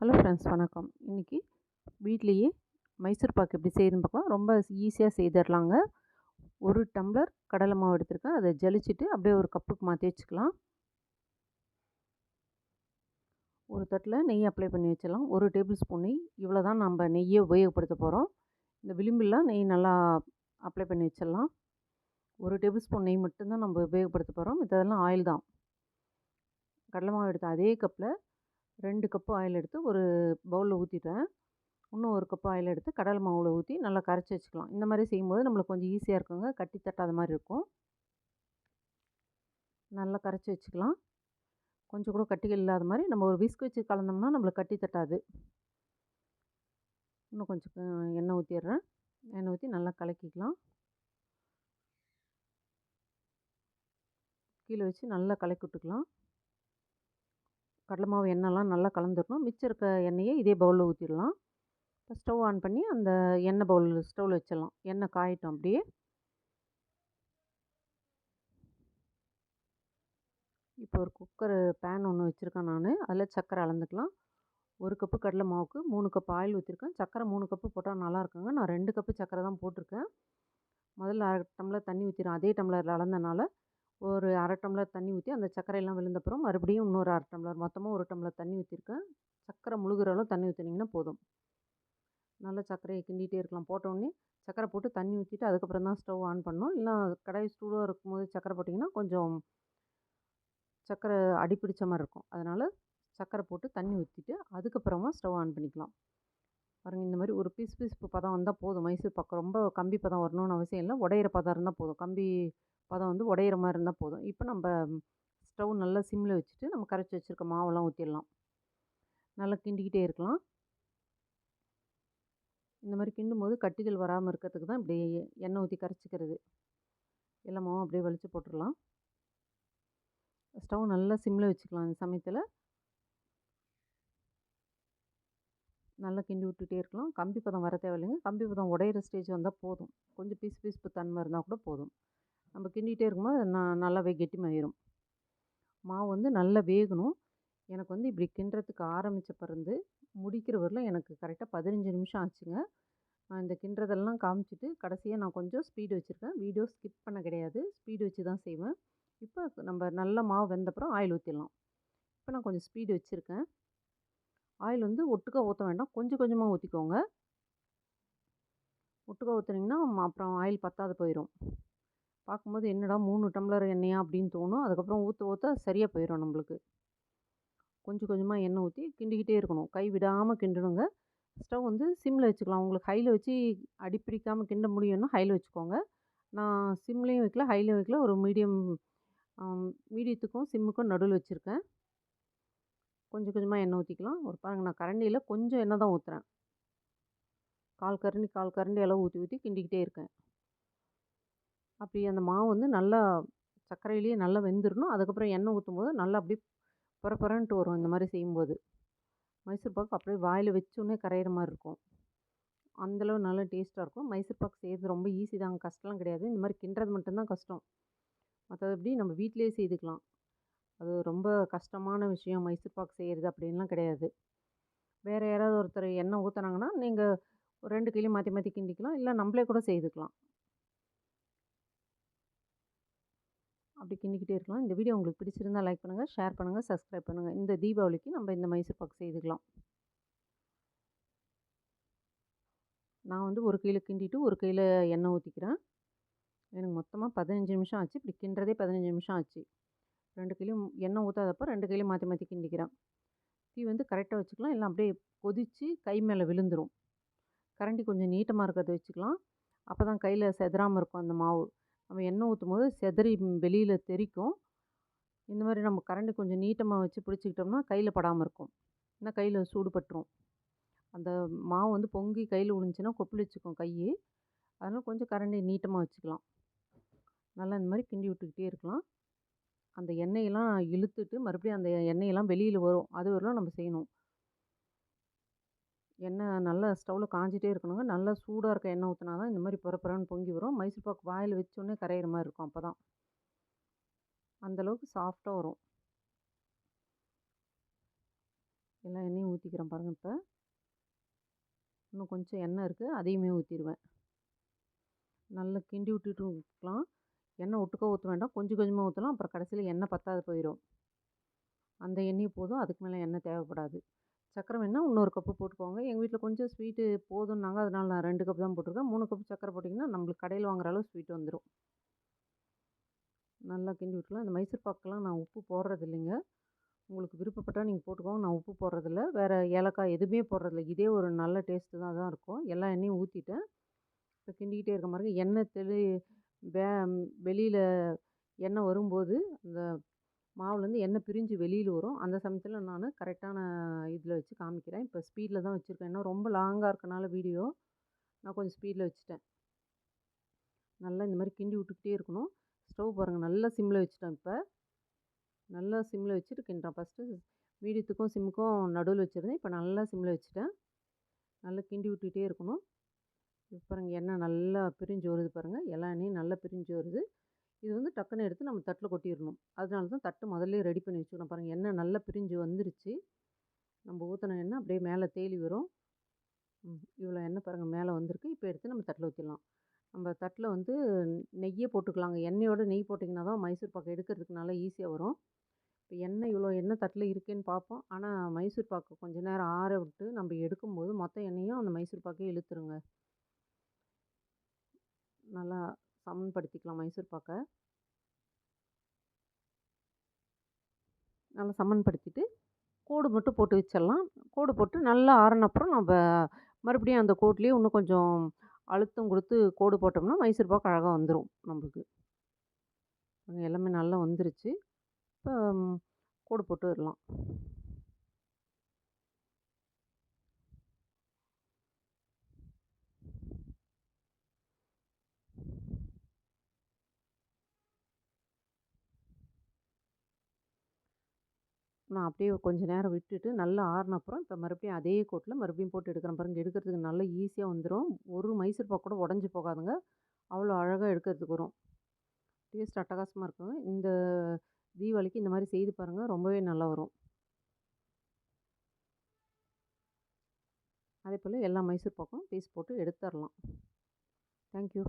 Hello friends வணக்கம். இன்றைக்கி வீட்லேயே மைசூர் பாக்கு எப்படி செய்யணும்னு பார்க்கலாம். ரொம்ப ஈஸியாக செய்திடலாங்க ஒரு டம்ளர் கடலை மாவு எடுத்திருக்கேன். அதை ஜலிச்சுட்டு அப்படியே ஒரு கப்புக்கு மாற்றி வச்சுக்கலாம். ஒரு தட்டில் நெய் அப்ளை பண்ணி வச்சிடலாம். ஒரு டேபிள் ஸ்பூன் நெய். இவ்வளோ தான் நம்ம நெய்யை உபயோகப்படுத்த போகிறோம் இந்த விளிம்பெல்லாம் நெய் நல்லா அப்ளை பண்ணி வச்சிடலாம். ஒரு டேபிள் ஸ்பூன் நெய் மட்டும்தான் நம்ம உபயோகப்படுத்த போகிறோம் இதெல்லாம் ஆயில் தான். கடலை மாவு எடுத்த அதே கப்பில் ரெண்டு கப்பு ஆயில் எடுத்து ஒரு பவுலில் ஊற்றிட்டேன் இன்னும் ஒரு கப்பு ஆயில் எடுத்து கடலை மாவில் ஊற்றி நல்லா கரைச்சி வச்சுக்கலாம். இந்த மாதிரி செய்யும்போது நம்மளுக்கு கொஞ்சம் ஈஸியாக இருக்குங்க. கட்டி தட்டாத மாதிரி இருக்கும். நல்லா கரைச்சி வச்சுக்கலாம். கொஞ்சம் கூட கட்டிகள் இல்லாத மாதிரி நம்ம ஒரு விஸ்க் வச்சு கலந்தோம்னா நம்மளுக்கு கட்டி தட்டாது. இன்னும் கொஞ்சம் எண்ணெய் ஊற்றிடுறேன் எண்ணெய் ஊற்றி நல்லா கலக்கிக்கலாம். கீழே வச்சு நல்லா கலக்கி விட்டுக்கலாம். கடலை மாவு எண்ணெய்லாம் நல்லா கலந்துடணும் மிச்சம் இருக்க எண்ணெயை இதே பவுலில் ஊற்றிடலாம் இப்போ ஸ்டவ் ஆன் பண்ணி அந்த எண்ணெய் பவுல் ஸ்டவ்வில் வச்சிடலாம். எண்ணெய் காயட்டும் அப்படியே. இப்போ ஒரு குக்கர் பேன் ஒன்று வச்சுருக்கேன் நான். அதில் சர்க்கரை அளந்துக்கலாம். ஒரு கப்பு கடலை மாவுக்கு மூணு கப் ஆயில் ஊற்றிருக்கேன் சர்க்கரை மூணு கப்பு போட்டால் நல்லா இருக்குங்க. நான் ரெண்டு கப்பு சர்க்கரை தான் போட்டிருக்கேன். முதல்ல அரை டம்ளர் தண்ணி ஊற்றிடும் அதே டம்ளரில் அளந்தனால ஒரு அரை டம்ளர் தண்ணி ஊற்றி அந்த சர்க்கரையெல்லாம் விழுந்தப்புறம் மறுபடியும் இன்னொரு அரை டம்ளர் மொத்தமாக ஒரு டம்ளர் தண்ணி ஊற்றிருக்கேன் சர்க்கரை முழுகிற அளவு தண்ணி ஊற்றினீங்கன்னா போதும். நல்லா சர்க்கரையை கிண்டிகிட்டே இருக்கலாம். போட்டோடனே சர்க்கரை போட்டு தண்ணி ஊற்றிட்டு அதுக்கப்புறம் தான் ஸ்டவ் ஆன் பண்ணணும். இல்லை கடாய் சூடாக இருக்கும்போது சர்க்கரை போட்டிங்கன்னா கொஞ்சம் சர்க்கரை அடி பிடிச்ச மாதிரி இருக்கும். அதனால் சர்க்கரை போட்டு தண்ணி ஊற்றிட்டு அதுக்கப்புறமா ஸ்டவ் ஆன் பண்ணிக்கலாம். பாருங்கள் இந்த மாதிரி ஒரு பீஸ் பீஸ் பதம் வந்தால் போதும். மைசூர் பாக்கு ரொம்ப கம்பி பதம் வரணும்னு அவசியம் இல்லை. உடையிற பதம் இருந்தால் போதும். கம்பி பதம் வந்து உடையிற மாதிரி இருந்தால் போதும். இப்போ நம்ம ஸ்டவ் நல்லா சிம்மில் வச்சுட்டு நம்ம கரைச்சி வச்சுருக்க மாவெல்லாம் ஊற்றிடலாம் நல்லா கிண்டிக்கிட்டே இருக்கலாம். இந்த மாதிரி கிண்டும் போது கட்டிகள் வராமல் இருக்கிறதுக்கு தான் இப்படி எண்ணெய் ஊற்றி கரைச்சிக்கிறது. எல்லா மாவும் அப்படியே வலித்து போட்டுடலாம். ஸ்டவ் நல்லா சிம்மில் வச்சுக்கலாம் இந்த சமயத்தில். நல்லா கிண்டி விட்டுகிட்டே இருக்கலாம். கம்பி பதம் வர தேவையில்லைங்க. கம்பி பதம் உடையிற ஸ்டேஜ் வந்தால் போதும். கொஞ்சம் பீஸ் பீஸ் தன்மை இருந்தால் கூட போதும். நம்ம கிண்டிகிட்டே இருக்கும்போது நான் நல்லாவே கெட்டிமாயிரும் மாவு வந்து நல்லா வேகணும். எனக்கு வந்து இப்படி கிண்டுறதுக்கு ஆரம்பித்த பிறந்து முடிக்கிற வரலும் எனக்கு கரெக்டாக பதினஞ்சு நிமிஷம் ஆச்சுங்க. நான் இந்த கிண்டுறதெல்லாம் காமிச்சிட்டு கடைசியாக நான் கொஞ்சம் ஸ்பீடு வச்சுருக்கேன். வீடியோ ஸ்கிப் பண்ண கிடையாது. ஸ்பீடு வச்சு தான் செய்வேன். இப்போ நம்ம நல்ல மாவு வெந்தப்புறம் ஆயில் ஊற்றிடலாம் இப்போ நான் கொஞ்சம் ஸ்பீடு வச்சுருக்கேன். ஆயில் வந்து ஒட்டுக்கா ஊற்ற வேண்டாம். கொஞ்சம் கொஞ்சமாக ஊற்றிக்கோங்க ஒட்டுக்கா ஊற்றுனீங்கன்னா அப்புறம் ஆயில் பத்தாது போயிடும் பார்க்கும்போது என்னடா மூணு டம்ளர் எண்ணெயா? அப்படின்னு தோணும். அதுக்கப்புறம் ஊற்ற ஊற்ற சரியாக போயிடும் நம்மளுக்கு. கொஞ்சம் கொஞ்சமாக எண்ணெய் ஊற்றி கிண்டிக்கிட்டே இருக்கணும். கை விடாமல் கிண்டணுங்க. ஸ்டவ் வந்து சிம்மில் வச்சுக்கலாம். உங்களுக்கு ஹையில் வச்சு அடிப்பிடிக்காமல் கிண்ட முடியும்னா ஹையில் வச்சுக்கோங்க. நான் சிம்லேயும் வைக்கல ஹைலையும் வைக்கல. ஒரு மீடியம் மீடியத்துக்கும் சிம்முக்கும் நடுவில் வச்சுருக்கேன். கொஞ்சம் கொஞ்சமாக எண்ணெய் ஊற்றிக்கலாம் ஒரு பாருங்கள் நான் கரண்டியில் கொஞ்சம் எண்ணெய் தான் ஊற்றுறேன் கால் கரண்டி கால் கரண்டி அளவு ஊற்றி ஊற்றி கிண்டிக்கிட்டே இருக்கேன். அப்படி அந்த மாவு வந்து நல்லா சர்க்கரையிலேயே நல்லா வெந்துடணும் அதுக்கப்புறம் எண்ணெய் ஊற்றும் போது நல்லா அப்படியே புற வரும் இந்த மாதிரி செய்யும்போது. மைசூர் பாக்கு அப்படியே வாயில் வச்சோடனே கரையிற மாதிரி இருக்கும். அந்தளவு நல்லா டேஸ்ட்டாக இருக்கும். மைசூர் பாக்கு செய்கிறது ரொம்ப ஈஸி தாங்க கஷ்டம்லாம் கிடையாது. இந்த மாதிரி கிண்டுறது மட்டும்தான் கஷ்டம். மற்றபடி நம்ம வீட்டிலேயே செய்துக்கலாம். அது ரொம்ப கஷ்டமான விஷயம். மைசூர் பாக்கு செய்கிறது அப்படின்லாம் கிடையாது. வேறு யாராவது ஒருத்தர் எண்ணெய் ஊற்றுனாங்கன்னா நீங்கள் ஒரு ரெண்டு கிலோ மாற்றி மாற்றி கிண்டிக்கலாம். இல்லை நம்மளே கூட செய்துக்கலாம். அப்படி கிண்டிக்கிட்டே இருக்கலாம். இந்த வீடியோ உங்களுக்கு பிடிச்சிருந்தால் லைக் பண்ணுங்கள் ஷேர் பண்ணுங்கள் சப்ஸ்கிரைப் பண்ணுங்கள் இந்த தீபாவளிக்கு நம்ம இந்த மைசூர் பாக்கு செய்துக்கலாம். நான் வந்து ஒரு கையில் கிண்டிட்டு ஒரு கையில் எண்ணெய் ஊற்றிக்கிறேன் எனக்கு மொத்தமாக பதினஞ்சு நிமிஷம் ஆச்சு. இப்படி கிண்டுறதே பதினஞ்சு நிமிஷம் ஆச்சு. ரெண்டு கையிலையும் எண்ணெய் ஊற்றாதப்போ ரெண்டு கையிலையும் மாற்றி மாற்றி கிண்டிக்கிறேன். தீ வந்து கரெக்டாக வச்சுக்கலாம். இல்லை அப்படியே கொதித்து கை மேலே விழுந்துடும் கரண்டி கொஞ்சம் நீட்டமாக இருக்கிறத வச்சுக்கலாம். அப்போ தான் கையில் செதறாமல் இருக்கும் அந்த மாவு. நம்ம எண்ணெய் ஊற்றும் போது செதறி வெளியில் தெரிக்கும். இந்த மாதிரி நம்ம கரண்டி கொஞ்சம் நீட்டமாக வச்சு பிடிச்சிக்கிட்டோம்னா கையில் படாமல் இருக்கும். ஏன்னா கையில் சூடு பட்டுரும் அந்த மாவு வந்து பொங்கி கையில் விழுந்துச்சின்னா கொப்பளிச்சுக்கும் கை அதனால் கொஞ்சம் கரண்டி நீட்டமாக வச்சுக்கலாம். நல்லா இந்த மாதிரி கிண்டி விட்டுக்கிட்டே இருக்கலாம். அந்த எண்ணெயெல்லாம் இழுத்துட்டு மறுபடியும் அந்த எண்ணெயெல்லாம் வெளியில் வரும். அது வரலாம் நம்ம செய்யணும். எண்ணெய் நல்லா ஸ்டவ்வில் காஞ்சிட்டே இருக்கணுங்க. நல்லா சூடாக இருக்க எண்ணெய் ஊற்றினா தான் இந்த மாதிரி புறப்புறன்னு பொங்கி வரும். மைசூர் பாக்கு வாயில் வச்சோடனே கரையிற மாதிரி இருக்கும் அப்போ தான். அந்தளவுக்கு சாஃப்டாக வரும். எல்லா எண்ணெயும் ஊற்றிக்கிறேன் பாருங்கள் இப்போ. இன்னும் கொஞ்சம் எண்ணெய் இருக்குது அதையுமே ஊற்றிடுவேன் நல்லா கிண்டி விட்டுட்டு ஊற்றலாம் எண்ணெய் ஒட்டுக்க ஊற்ற வேண்டாம். கொஞ்சம் கொஞ்சமாக ஊற்றலாம் அப்புறம் கடைசியில் எண்ணெய் பத்தாது போயிடும் அந்த எண்ணெய் போதும். அதுக்கு மேலே எண்ணெய் தேவைப்படாது. சர்க்கரை வேணால் இன்னொரு கப்பு போட்டுக்கோங்க. எங்கள் வீட்டில் கொஞ்சம் ஸ்வீட்டு போதும்னாங்க. அதனால் நான் ரெண்டு கப் தான் போட்டிருக்கேன். மூணு கப் சர்க்கரை போட்டிங்கன்னா நம்மளுக்கு கடையில் வாங்குற அளவு ஸ்வீட் வந்துடும் நல்லா கிண்டி விட்டுலாம் இந்த மைசூர் பாக்கெலாம் நான் உப்பு போடுறது இல்லைங்க. உங்களுக்கு விருப்பப்பட்டால் நீங்கள் போட்டுக்கோங்க. நான் உப்பு போடுறதில்ல. வேறு ஏலக்காய் எதுவுமே போடுறதில்ல. இதே ஒரு நல்ல டேஸ்ட்டு தான் தான் இருக்கும். எல்லா எண்ணெயும் ஊற்றிட்டேன் இப்போ கிண்டிக்கிட்டே இருக்க மாதிரி எண்ணெய் தெளி வெளியில் எண்ணெய் வரும்போது அந்த மாவுலேருந்து எண்ணெய் பிரிஞ்சு வெளியில் வரும். அந்த சமயத்தில் நான் கரெக்டான இதில் வச்சு காமிக்கிறேன். இப்போ ஸ்பீடில் தான் வச்சுருக்கேன். ஏன்னா ரொம்ப லாங்காக இருக்கனால வீடியோ நான் கொஞ்சம் ஸ்பீடில் வச்சுட்டேன். நல்லா இந்த மாதிரி கிண்டி விட்டுக்கிட்டே இருக்கணும். ஸ்டவ் பாருங்கள் நல்லா சிம்மில் வச்சுட்டேன் இப்போ. நல்லா சிம்மில் வச்சுட்டு கிண்டுறேன். ஃபஸ்ட்டு மீடியத்துக்கும் சிம்முக்கும் நடுவில் வச்சுருந்தேன். இப்போ நல்லா சிம்மில் வச்சுட்டேன். நல்லா கிண்டி விட்டுக்கிட்டே இருக்கணும். இப்போ பாருங்கள் எண்ணெய் நல்லா பிரிஞ்சு வருது பாருங்கள் எல்லா எண்ணெயும் நல்லா பிரிஞ்சு வருது. இது வந்து டக்குன்னு எடுத்து நம்ம தட்டில் கொட்டிடணும் அதனால தான் தட்டு முதல்ல ரெடி பண்ணி வச்சுக்கணும். பாருங்கள் எண்ணெய் நல்லா பிரிஞ்சு வந்துருச்சு. நம்ம ஊற்றின எண்ணெய் அப்படியே மேலே தேலி வரும். இவ்வளோ எண்ணெய் பாருங்கள் மேலே வந்திருக்கு. இப்போ எடுத்து நம்ம தட்டில் ஊற்றிடலாம் நம்ம தட்டில் வந்து நெய்யே போட்டுக்கலாங்க. எண்ணெயோட நெய் போட்டிங்கன்னா தான் மைசூர் பாக்கு எடுக்கிறதுக்கு நல்லா ஈஸியாக வரும். இப்போ எண்ணெய் இவ்வளோ எண்ணெய் தட்டில் இருக்கேன்னு பார்ப்போம் ஆனால் மைசூர் பாக்கு கொஞ்ச நேரம் ஆற விட்டு நம்ம எடுக்கும்போது மொத்த எண்ணெயும் அந்த மைசூர் பாக்கே இழுத்துருங்க. நல்லா சமன்படுத்திக்கலாம் மைசூர் பாக்கை. நல்லா சமன்படுத்திட்டு கோடு மட்டும் போட்டு வச்சிடலாம். கோடு போட்டு நல்லா ஆறின அப்புறம் நம்ம மறுபடியும் அந்த கோட்லேயே இன்னும் கொஞ்சம் அழுத்தம் கொடுத்து கோடு போட்டோம்னா மைசூர் பாக்கு அழகாக வந்துடும் நம்மளுக்கு. எல்லாமே நல்லா வந்துருச்சு. இப்போ கோடு போட்டு வரலாம். நான் அப்படியே கொஞ்சம் நேரம் விட்டுட்டு நல்லா ஆறினப்புறம் இப்போ மறுபடியும் அதே கோட்டில் மறுபடியும் போட்டு எடுக்கிறேன் பாருங்கள் எடுக்கிறதுக்கு நல்லா ஈஸியாக வந்துடும் ஒரு மைசூர் பாக்கு கூட உடஞ்சி போகாதுங்க. அவ்வளோ அழகாக எடுக்கிறதுக்கு வரும். டேஸ்ட் அட்டகாசமாக இருக்குங்க இந்த தீபாவளிக்கு இந்த மாதிரி செய்து பாருங்கள் ரொம்பவே நல்லா வரும். அதே போல் எல்லா மைசூர் பாக்கும் பீஸ் போட்டு எடுத்துடலாம் தேங்க்யூ